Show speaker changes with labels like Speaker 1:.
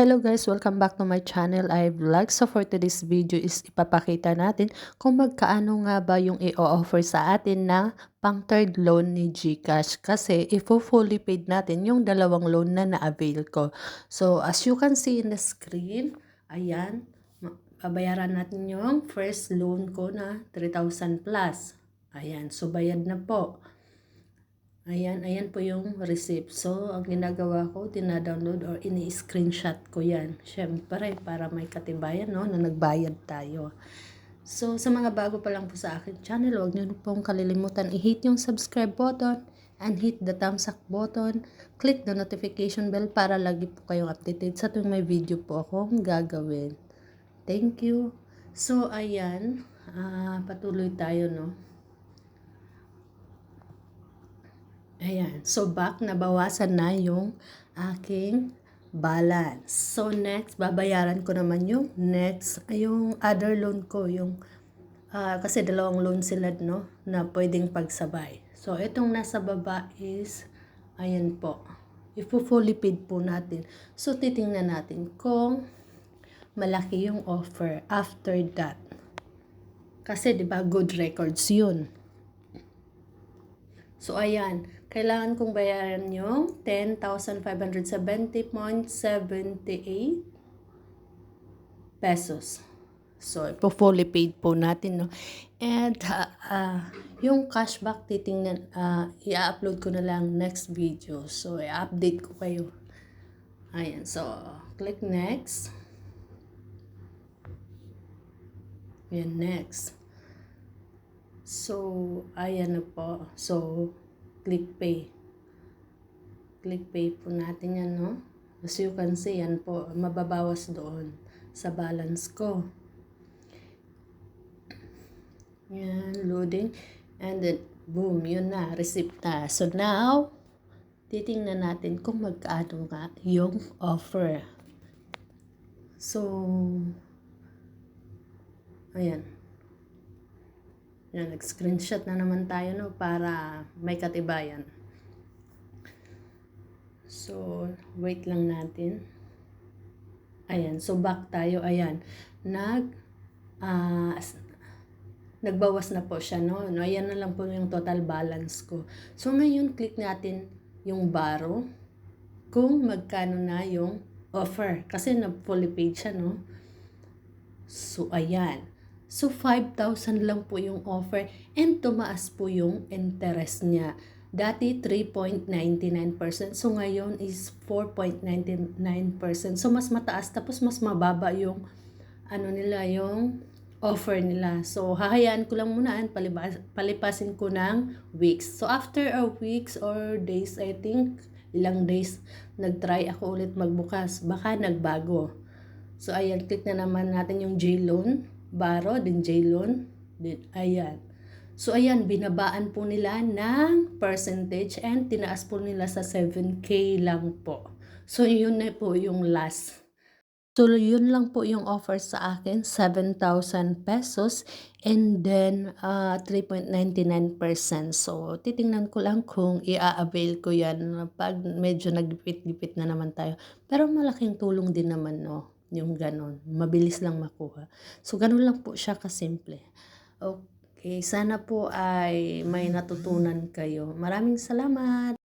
Speaker 1: Hello guys, welcome back to my channel. I vlog. So for today's video is ipapakita natin kung magkaano nga ba yung i-offer sa atin na pang third loan ni GCash. Kasi ifo fully paid natin yung dalawang loan na na-avail ko. So as you can see in the screen, ayan, babayaran natin yung first loan ko na 3,000 plus. Ayan, so bayad na po. Ayan, ayan po yung receipt. So, ang ginagawa ko, dinadownload or ini-screenshot ko yan. Siyempre, para may katibayan, no, na nagbayad tayo. So, sa mga bago pa lang po sa akin channel, huwag niyo pong kalilimutan i-hit yung subscribe button and hit the thumbs up button. Click the notification bell para lagi po kayong updated sa tuwing may video po akong gagawin. Thank you. So, ayan, ah, patuloy tayo, no. Ayan. So, back, nabawasan na yung aking balance. So, next, babayaran ko naman yung next, yung other loan ko, yung, ah, kasi dalawang loan sila, no, na pwedeng pagsabay. So, itong nasa baba is, ayan po, ipo-fully paid po natin. So, titingnan natin kung malaki yung offer after that. Kasi, di ba, good records yun. So, ayan. Kailangan kong bayaran yung 10,570.78 pesos. So, ipo fully paid po natin, no? And, uh, uh, yung cashback titingnan, uh, i-upload ko na lang next video. So, i-update ko kayo. Ayan. So, click next. Ayan, next. So, ayan na po. So, click pay. Click pay po natin yan, no? As you can see, yan po, mababawas doon sa balance ko. Yan, loading. And then, boom, yun na, receipt na. So, now, titingnan natin kung magkaano nga yung offer. So, ayan. Yan, nag-screenshot na naman tayo no para may katibayan. So, wait lang natin. Ayan, so back tayo. Ayan, nag ah, nagbawas na po siya, no? no? Ayan na lang po yung total balance ko. So, ngayon, click natin yung borrow kung magkano na yung offer. Kasi na-fully paid siya, no? So, ayan. So, 5,000 lang po yung offer and tumaas po yung interest niya. Dati, 3.99%. So, ngayon is 4.99%. So, mas mataas tapos mas mababa yung ano nila, yung offer nila. So, hahayaan ko lang muna and palibas, palipasin ko ng weeks. So, after a weeks or days, I think, ilang days, nag-try ako ulit magbukas. Baka nagbago. So, ayan, click na naman natin yung J-loan Baro, din J-loan, din, ayan. So, ayan, binabaan po nila ng percentage and tinaas po nila sa 7K lang po. So, yun na po yung last. So, yun lang po yung offer sa akin, 7,000 pesos and then uh, 3.99%. So, titingnan ko lang kung i-avail ko yan pag medyo nagipit-gipit na naman tayo. Pero malaking tulong din naman, no? Yung ganon. Mabilis lang makuha. So, ganon lang po siya kasimple. Okay. Sana po ay may natutunan kayo. Maraming salamat.